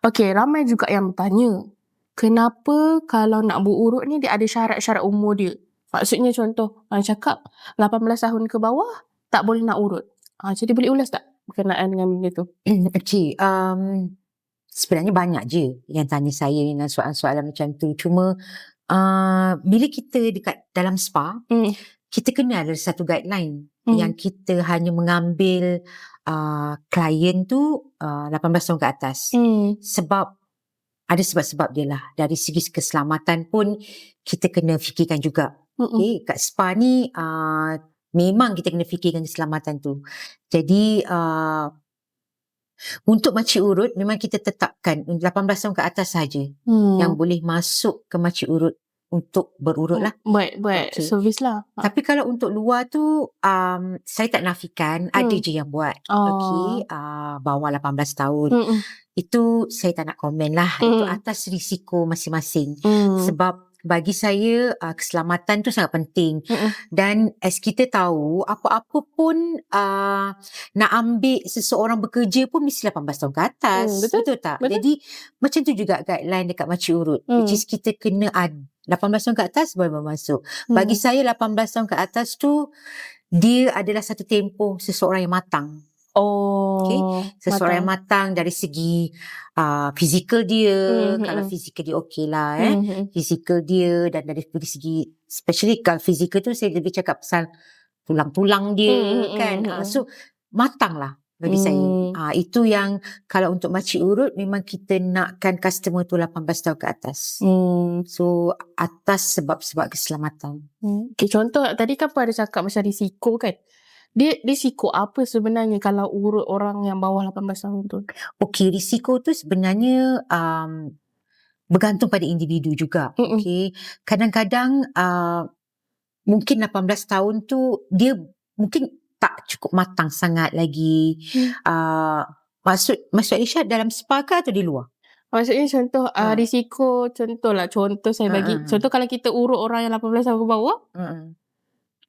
Okey, ramai juga yang bertanya, kenapa kalau nak berurut ni dia ada syarat-syarat umur dia? Maksudnya contoh, orang cakap 18 tahun ke bawah tak boleh nak urut. Ha, jadi boleh ulas tak berkenaan dengan benda tu? Okey, um, sebenarnya banyak je yang tanya saya dengan soalan-soalan macam tu. Cuma uh, bila kita dekat dalam spa, Hmm. Kita kena ada satu guideline Hmm. yang kita hanya mengambil uh, klien tu uh, 18 tahun ke atas. Hmm. Sebab ada sebab-sebab dia lah. Dari segi keselamatan pun kita kena fikirkan juga. Hmm. Okay, kat spa ni uh, memang kita kena fikirkan keselamatan tu. Jadi uh, untuk makcik urut memang kita tetapkan 18 tahun ke atas saja Hmm. yang boleh masuk ke makcik urut untuk berurut lah. Buat buat Okey. servis lah. Ha. Tapi kalau untuk luar tu um, saya tak nafikan ada Hmm. je yang buat. Oh. Okey, uh, bawah 18 tahun. Hmm. Itu saya tak nak komen lah. Itu Hmm. atas risiko masing-masing. Hmm. Sebab bagi saya uh, keselamatan tu sangat penting Mm-mm. dan as kita tahu apa-apa pun uh, nak ambil seseorang bekerja pun mesti 18 tahun ke atas Hmm, betul. tak Betul. jadi macam tu juga guideline dekat makcik urut Hmm. which is kita kena ad 18 tahun ke atas boleh masuk bagi Hmm. saya 18 tahun ke atas tu dia adalah satu tempoh seseorang yang matang Oh. Okey, seseorang yang matang dari segi uh, fizikal dia Hmm, kalau hmm. fizikal dia okey lah eh Hmm. fizikal dia dan dari dari segi especially kalau fizikal tu saya lebih cakap pasal tulang-tulang dia Hmm, hmm, kan hmm, Ah, hmm. so matang lah bagi saya Hmm. Ah, itu yang kalau untuk makcik urut memang kita nakkan customer tu 18 tahun ke atas Hmm. so atas sebab-sebab keselamatan Hmm. Okay, contoh tadi kan pun ada cakap macam risiko kan. Dia risiko apa sebenarnya kalau urut orang yang bawah 18 tahun tu? okey risiko tu sebenarnya um, bergantung pada individu juga Mm-mm. okey kadang-kadang uh, mungkin 18 tahun tu dia mungkin tak cukup matang sangat lagi Hmm. uh, maksud maksud Aisyah dalam spa ke atau di luar Maksudnya contoh uh, Ha. risiko contoh lah contoh saya bagi ha. contoh kalau kita urut orang yang 18 tahun ke bawah uh-uh.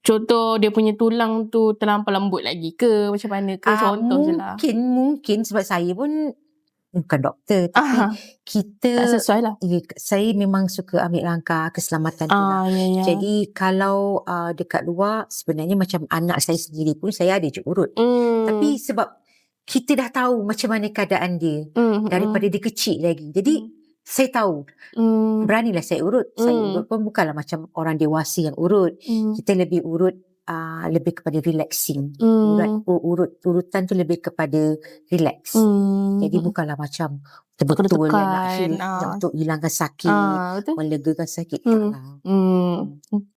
contoh dia punya tulang tu terlampau lembut lagi ke macam mana ke Ah, contoh je lah. mungkin mungkin sebab saya pun bukan doktor tapi Ah, kita tak sesuai lah. ya, saya memang suka ambil langkah keselamatan tu lah. Ah, ya, ya. Jadi kalau uh, dekat luar sebenarnya macam anak saya sendiri pun saya ada je urut. hmm. Tapi sebab kita dah tahu macam mana keadaan dia hmm, daripada dia kecil lagi. Jadi Hmm. saya tahu hmm, beranilah saya urut. Saya Hmm. urut pun bukanlah macam orang dewasa yang urut. hmm, Kita lebih urut uh, lebih kepada relaxing. hmm, Urut, urut urutan tu lebih kepada relax. hmm, Jadi bukanlah macam betul-betul nak, heal, ah. untuk hilangkan sakit, betul. melegakan sakit. Hmm. Tak lah. Hmm.